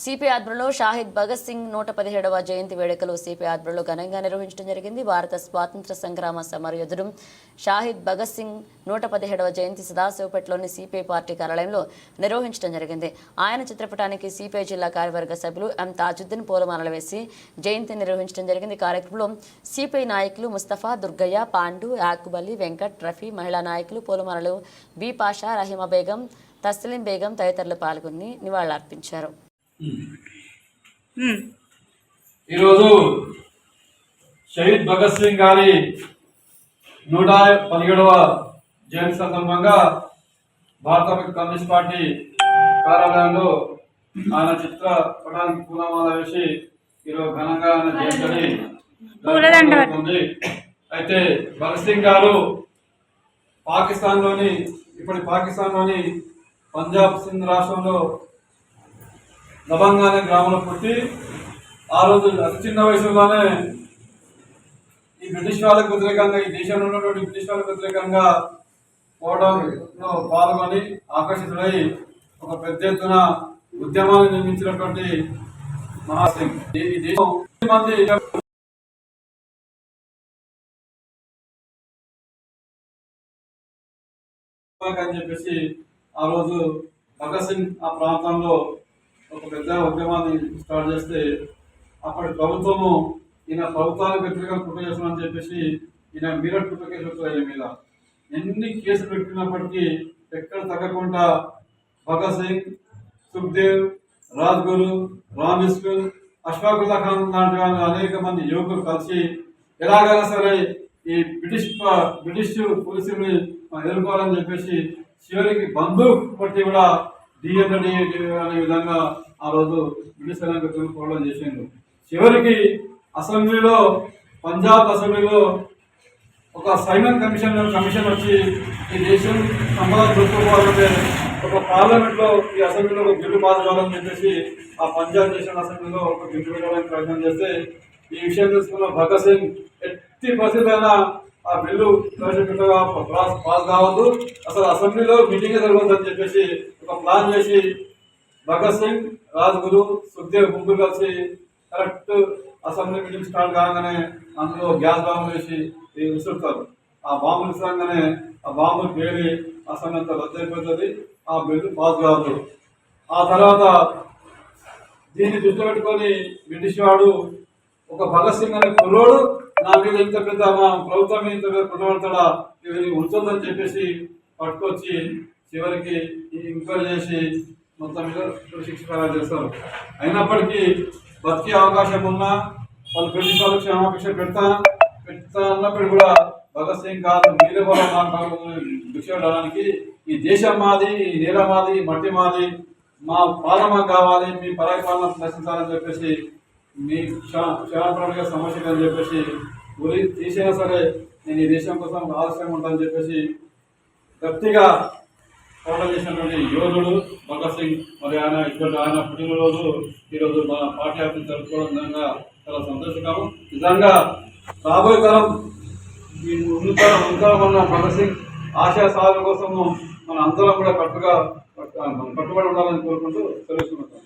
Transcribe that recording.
CP ఆధ్వర్యంలో షాహిద్ భగత్ సింగ్ నూట పదిహేడవ జయంతి వేడుకలు సిపి ఆధ్వర్యంలో ఘనంగా నిర్వహించడం జరిగింది. భారత స్వాతంత్ర సంగ్రామ సమరయోధుడు షాహిద్ భగత్ సింగ్ నూట పదిహేడవ జయంతి సదాశివపేటలోని సిపిఐ పార్టీ కార్యాలయంలో నిర్వహించడం జరిగింది. ఆయన చిత్రపటానికి సిపిఐ జిల్లా కార్యవర్గ సభ్యులు ఎం తాజుద్దీన్ పూలమాలలు వేసి జయంతి నిర్వహించడం జరిగింది. కార్యక్రమంలో సిపిఐ నాయకులు ముస్తఫా దుర్గయ్య పాండు యాకుబలి వెంకట్ రఫీ మహిళా నాయకులు పూలమాలలు బి పాషా రహీమా బేగం తస్లీం బేగం తదితరులు పాల్గొని నివాళులర్పించారు. ఈరోజు షహీద్ భగత్ సింగ్ గారి నూట పదిహేడవ జయంతి సందర్భంగా భారత కమ్యూనిస్ట్ పార్టీ కార్యాలయంలో ఆయన చిత్ర పటానికి పూలమాల వేసి ఈరోజు ఘనంగా ఆయన జయంతిని. అయితే భగత్ సింగ్ గారు పాకిస్తాన్లోని ఇప్పటి పాకిస్తాన్లోని పంజాబ్ సింధ్ రాష్ట్రంలో దబంగ్ అనే గ్రామంలో పుట్టి ఆ రోజు అతి చిన్న వయసులోనే ఈ బ్రిటిష్ వాళ్ళకు వ్యతిరేకంగా ఈ దేశంలో ఉన్నటువంటి బ్రిటిష్ వాళ్ళకు వ్యతిరేకంగా పోవడంలో పాల్గొని ఆకర్షితులై ఒక పెద్ద ఎత్తున ఉద్యమాన్ని నిర్మించినటువంటి మహాసింగ్. ఈ దేశం మంది అని చెప్పేసి ఆ రోజు భగత్ సింగ్ ఆ ప్రాంతంలో ఒక పెద్ద ఉద్యమాన్ని స్టార్ట్ చేస్తే అప్పటి ప్రభుత్వము ఈయన ప్రభుత్వానికి వ్యతిరేకంగా కుట్ర చేస్తున్నామని చెప్పేసి ఈయన మీరట్ కుట్ర కేసులు వచ్చాయి ఆయన మీద ఎన్ని కేసులు పెట్టినప్పటికీ ఎక్కడ తగ్గకుండా భగత్ సింగ్ సుఖ్దేవ్ రాజ్గురు రామ్ బిస్మిల్ అష్ఫాకుల్లా ఖాన్ లాంటి వాళ్ళు అనేక మంది యువకులు కలిసి ఎలాగైనా సరే ఈ బ్రిటిష్ బ్రిటిష్ పోలీసుల్ని ఎదుర్కోవాలని చెప్పేసి చివరికి బంధువు పట్టి కూడా డిఎన్డి అనే విధంగా ఆ రోజు బ్రిటిష్ సైన్యానికి ఎదుర్కోవడం చేసిండు. చివరికి అసెంబ్లీలో పంజాబ్ అసెంబ్లీలో ఒక సైమన్ కమిషన్ కమిషన్ వచ్చి ఈ దేశం సంపద దొరుకుకోవాలంటే ఒక పార్లమెంట్లో ఈ అసెంబ్లీలో ఒక బిల్లు పాస్ కావాలని చెప్పేసి ఆ పంజాబ్ నేషనల్ అసెంబ్లీలో ఒక బిల్లు పెట్టడానికి ప్రయత్నం చేస్తే ఈ విషయం తెలుసుకున్న భగత్ సింగ్ ఎట్టి పరిస్థితి ఆ బిల్లు ప్రవేశపెట్టగా పాస్ కావద్దు. అసలు అసెంబ్లీలో మీటింగ్ అని చెప్పేసి ఒక ప్లాన్ చేసి భగత్ సింగ్ రాజ్గురు సుఖదేవ్ ముగ్గురు కలిసి కరెక్ట్ అసెంబ్లీ మీటింగ్ స్టార్ట్ కాగానే అందులో గ్యాస్ బాంబులు వేసి విసురుతారు. ఆ బాంబులు విసరంగానే ఆ బాంబులు పేలి అసెంబ్లీ అంతా రద్దయిపోతుంది ఆ బిల్లు పాస్ కాదు. ఆ తర్వాత దీన్ని దృష్టిలో పెట్టుకొని బ్రిటిష్ వాడు ఒక భగత్ సింగ్ అనే కుర్రోడు నా మీద ఇంత పెద్ద మా ప్రభుత్వం ఇంత పెద్ద కుట్రపడతాడా ఇవన్నీ ఉంచొద్దని చెప్పేసి పట్టుకొచ్చి చివరికి ఈ ఎంక్వైరీ చేసి మొత్తం మీద శిక్ష ఖరారు చేస్తారు. అయినప్పటికీ బతికే అవకాశం ఉన్నా వాళ్ళు బ్రిటిష్ క్షమాపేక్ష పెడతా పెడతా అన్నప్పుడు కూడా భగత్ సింగ్ కాదు మీరే వాళ్ళు పెట్టడానికి ఈ దేశం మాది ఈ నేల మాది ఈ మట్టి మాది మా పాలన కావాలి మీ పరాయి పాలన నశించాలని చెప్పేసి మీ క్షణప్రాణిగా సమస్య అని చెప్పేసి ఉరి తీసైనా సరే నేను ఈ దేశం కోసం ఆలస్యం ఉంటానని చెప్పేసి గట్టిగా పోరాటం యోధుడు భగత్ సింగ్ మరి ఆయన ఇటువంటి ఆయన పుట్టినరోజు ఈరోజు మన పార్టీ ఆఫీస్ జరుపుకోవడం నిజంగా చాలా సంతోషకరం. నిజంగా రాబోయే తరం ఈ ఉన్నత ఉన్నతరం ఉన్న భగత్ సింగ్ ఆశయ సాధన కోసము మన అందరం కూడా కట్టుగా కట్టుబడి ఉండాలని కోరుకుంటూ తెలుసుకుంటాం